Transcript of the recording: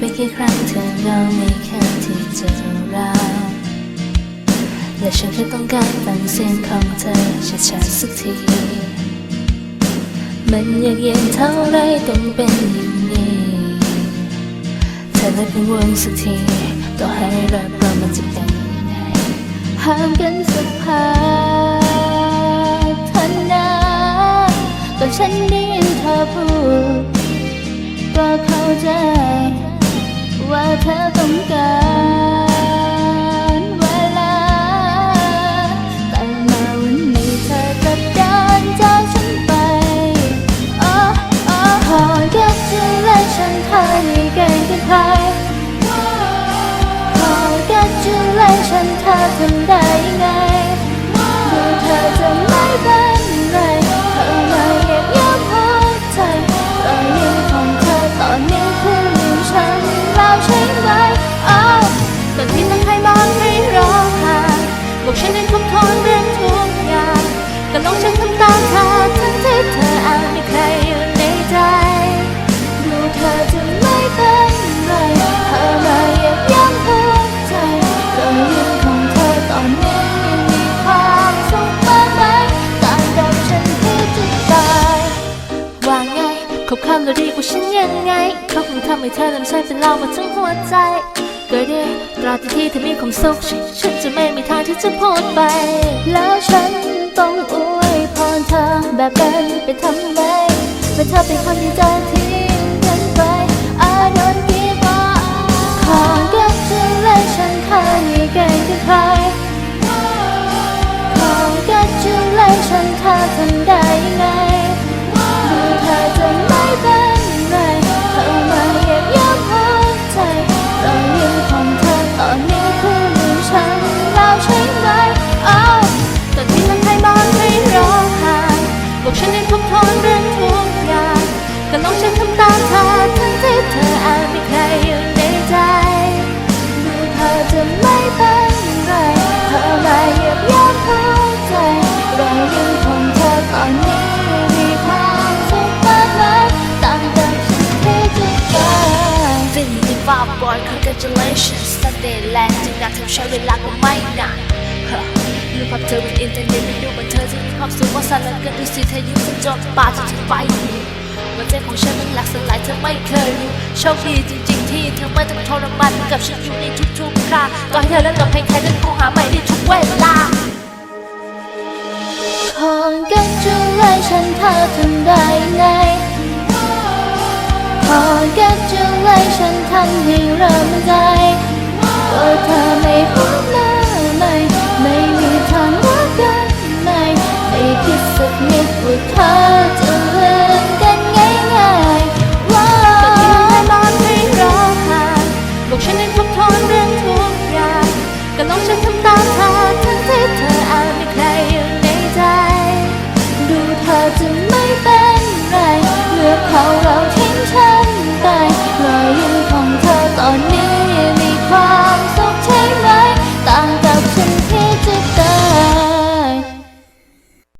ไปกี่ครั้งเธอก็ไม่แค่ที่จะรักและฉันแค่ต้องการฟังเสียงของเธอชัดๆสักที มันอยากเย็นเท่าไรต้องเป็นอย่างนี้เธอได้เป็นวนสักทีต่อให้รักเรามันจะเป็นยังไงห่างกันสักพักเท่านั้นตอนฉันได้ยินเธอพูดก็เข้าใจ ว่าเธอต้องการำเราดีกว่าฉันยังไง เขาคงทำให้เธอลำใช้เป็นเรามาทั้งหัวใจเก็ได้ตราบที่เธอมีความสุขฉันฉันจะไม่มีทางที่จะพูดไป แล้วฉันต้องอวยพรเธอแบบนั้นไปทำไมเมื่อเธอเป็นคนที่เจะทิ้งกันไป I don't give up ขอแค่เธอและฉันเคยเก่งกับใครขอแค่จะไล่ฉันเธอทำได้ Congratulations สเตย์แลนด์จึงนักทำใช้เวลาก็ไม่นานรูปภาพเธอบนอินเทอร์เน็ตไม่ดูเหมือนเธอจะมีความสุขว่าสารเกันดูสิเธอยิ้มจนจนปากจนถึงไปหัวใจของฉันมันหลักสลายเธอไม่เคยรู้โชคดีจริง ๆ ที่เธอไม่ต้องทรมานกับฉันอยู่ในทุกๆคราต่อให้เธอเลิกกับใครๆฉันคงหาใหม่ได้ทุกเวลาขอแค่จะไล่ฉันเธอทำได้ to